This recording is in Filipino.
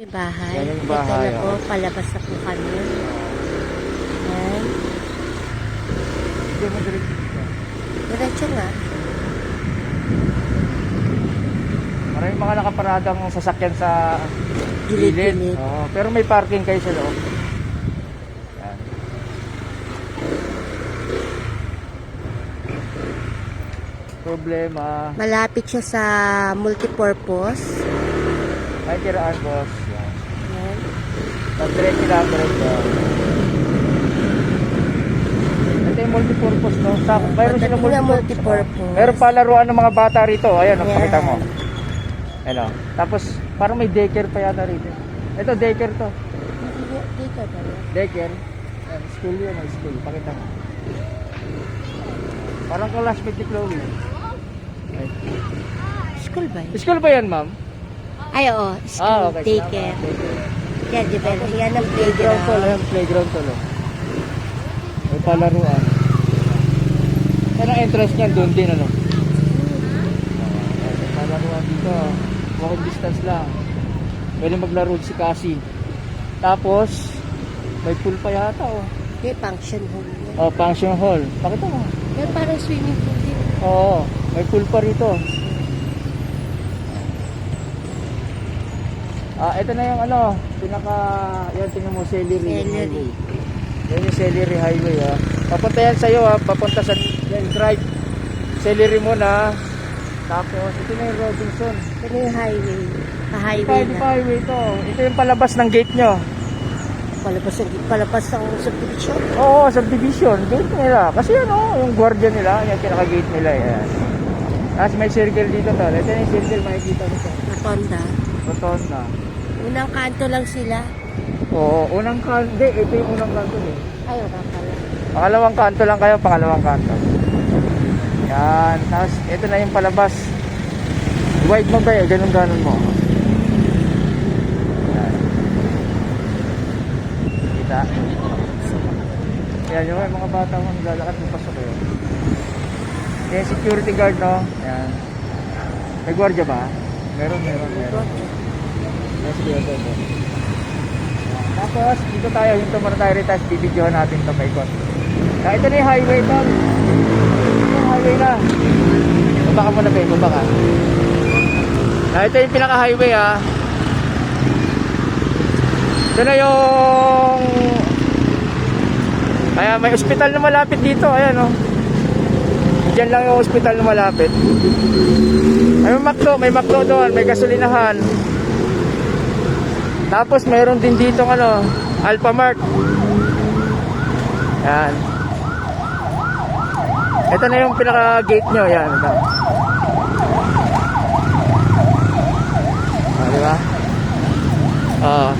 May bahay. Yan yung bahay, Ito na po, oh. palabas na po kami. Yan. Hindi mo diretso dito. Diretso nga. Maraming mga nakaparadang sasakyan sa gilid. Gilid-gilid. Oo, pero may parking kayo sa loob. Yan. Problema. Malapit siya sa multipurpose. May tiraan, boss. Pag-diretso lang, diretso. Ito yung multipurpose, no? Sa, mayroon na multipurpose. Meron pa laruan ng mga bata rito. Ayan, Yan. yeah. pakita mo. Ano? Tapos, parang may daycare pa yata rito. Ito, daycare to. Dito ba? Daycare. School yun, school. Pakita mo. Parang classmate ni Chloe. Ay. School ba yan? School ba yan, ma'am? Ay, oo. School. Ah, okay. Daycare. Daycare. Yan, ba? Yan ang Playground to, playground. ayan, playground to. no? May palaruan. Yan ang entrance niyan, doon din, ano? May palaruan dito. Walking distance lang. Pwede maglaro si Cassie. Tapos, may pool pa yata, oh. May function hall yan. Oh, function hall. Pakita mo. Yan parang swimming pool din. Oo, may pool pa rito. Ah, ito na yung ano, pinaka, yan tingnan mo, celery. Celery. Yan yung celery highway, ah. Papunta yan sa'yo, ah, papunta sa, yan, drive. Celery muna. Tapos, ito na yung Robinson. Ito yung highway. Pa-highway ito na. pa highway to. Ito yung palabas ng gate nyo. Palabas ang, palabas ang subdivision. Oo, subdivision. Gate nila. Kasi ano, yung guardian nila, yung pinaka-gate nila, yan. Tapos may circle dito to. Ito yung circle, makikita mo siya. Natonda. Rotonda. Unang kanto lang sila. Oo, unang kanto. Hindi, ito yung unang kanto eh. Ay, wala pala. Pangalawang kanto lang kayo, pangalawang kanto. Yan. Tapos, ito na yung palabas. Wide mo ba eh? Ganun-ganun mo. Yan. Kita. Yan, yung mga bata mo naglalakad mo pasok kayo. Yan, security guard, no? Yan. May gwardiya ba? Meron, meron, meron. Ito, ito. Tapos, dito tayo, yung tumara tayo rin, tapos bibidyohan natin ito paikot. Ah, ito na yung highway, tol. Ito yung highway na. Baba ka muna, Pe, baba ka. Ah, ito yung pinaka-highway, ah. Ito na yung... Kaya may ospital na malapit dito, ayan, oh. Diyan lang yung ospital na malapit. May makdo, may makdo doon, may gasolinahan. Tapos meron din dito ano, Alphamart. Yan. Ito na yung pinaka gate nyo, yan. Ito. Ah, diba? Ah.